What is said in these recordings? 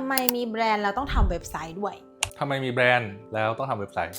ำไมมีแบรนด์เราต้องทำเว็บไซต์ด้วย ทำไมมีแบรนด์แล้วต้องทำเว็บไซต์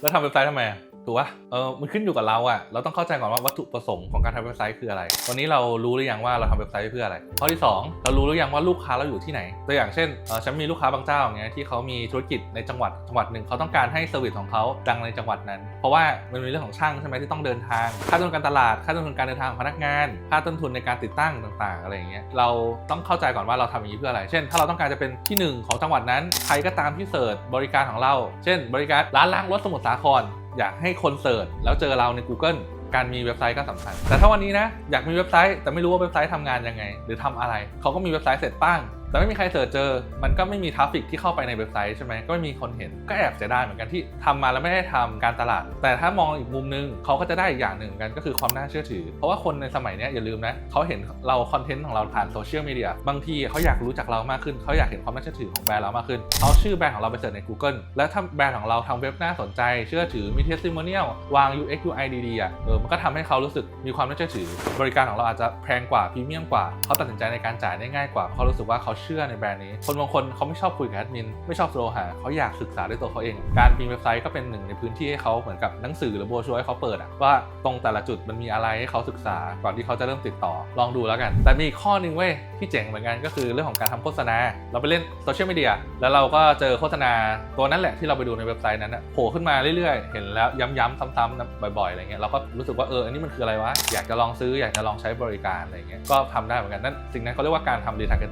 แล้วทำเว็บไซต์ทำไมอะ ถูกปะเออมันขึ้นอยู่กับเราอะเราต้องเข้าใจก่อนว่าวัตถุประสงค์ของการทำเว็บไซต์คืออะไร ตอนนี้เรารู้หรือยังว่าเราทำเว็บไซต์เพื่ออะไร ข้อที่ 2 เรารู้หรือยังว่าลูกค้าเราอยู่ที่ไหน ตัวอย่างเช่นเออฉันมีลูกค้าบางเจ้าอย่างเงี้ยที่เขามีธุรกิจในจังหวัดจังหวัดหนึ่งเขาต้องการให้เซอร์วิสของเขาดังในจังหวัดนั้น เพราะว่ามันมีเรื่องของช่างใช่ไหมที่ต้องเดินทาง ค่าต้นทุนการตลาด ค่าต้นทุนการเดินทางของพนักงาน ค่าต้นทุนในการติดตั้งต่าง ๆ อะไรอย่างเงี้ย เราต้องเข้าใจก่อนว่าเราทำอย่างนี้เพื่ออะไร เช่น ถ้าเราต้องการจะเป็นที่หนึ่งของจังหวัดนั้น ใครก็ตามที่เสิร์ชบริการของเรา เช่น บริการร้านล้างรถสมุทรสาคร อยากให้คนเสิร์ชแล้วเจอเราใน Google การมีเว็บไซต์ก็สำคัญ แต่ถ้าวันนี้นะ อยากมีเว็บไซต์แต่ไม่รู้ว่าเว็บไซต์ทำงานยังไง หรือทำอะไร เขาก็มีเว็บไซต์เสร็จปั้ง แต่ไม่มีใครเสิร์ชเจอ มันก็ไม่มีทราฟฟิกที่เข้าไปในเว็บไซต์ใช่ไหมก็ไม่มีคนเห็น ก็แอบเสียดายเหมือนกันที่ทำมาแล้วไม่ได้ทำการตลาด แต่ถ้ามองอีกมุมนึงเขาก็จะได้อีกอย่างหนึ่งกันก็คือความน่าเชื่อถือ เพราะว่าคนในสมัยนี้อย่าลืมนะเขาเห็นเราคอนเทนต์ของเราผ่านโซเชียลมีเดียบางทีเขาอยากรู้จักเรามากขึ้นเขาอยากเห็นความน่าเชื่อถือของแบรนด์เรามากขึ้นเอาชื่อแบรนด์ของเราไปเสิร์ชใน Google แล้วถ้าแบรนด์ของเราทำเว็บน่าสนใจ เชื่อถือมี testimonial วาง UX UI ดีๆอะเออมันก็ทำให้เขารู้สึกมีความน่าเชื่อถือ บริการของเราอาจจะแพงกว่าพรีเมียมกว่าเขาตัดสินใจในการจ่ายได้ง่ายกว่าเพราะรู้สึกว่าเขาเชื่อในแบรนด์นี้ คนบางคนเขาไม่ชอบคุยกับแอดมินไม่ชอบโทรหาเขาอยากศึกษาด้วยตัวเขาเอง การพิมีเว็บไซต์ก็เป็นหนึ่งในพื้นที่ให้เขาเหมือนกับหนังสือหรือโบชัวให้เขาเปิดอะว่าตรงแต่ละจุดมันมีอะไรให้เขาศึกษาก่อนที่เขาจะเริ่มติดต่อลองดูแล้วกัน แต่มีข้อหนึ่งเว้ยที่เจ๋งเหมือนกันก็คือเรื่องของการทำโฆษณา เราไปเล่นโซเชียลมีเดียแล้วเราก็เจอโฆษณาตัวนั้นแหละที่เราไปดูในเว็บไซต์นั้นโผล่ขึ้นมาเรื่อยๆ เห็นแล้วย้ำๆซ้ำๆบ่อยๆอะไรเงี้ยเราก็รู้สึกว่าเอออันนี้มันคืออะไรวะอยากจะลองซื้ออยากจะลองใช้บริการอะไรเงี้ยก็ทำได้เหมือนกันนั่นสิ่งนั้นเขาเรียกว่าการทำ retargeting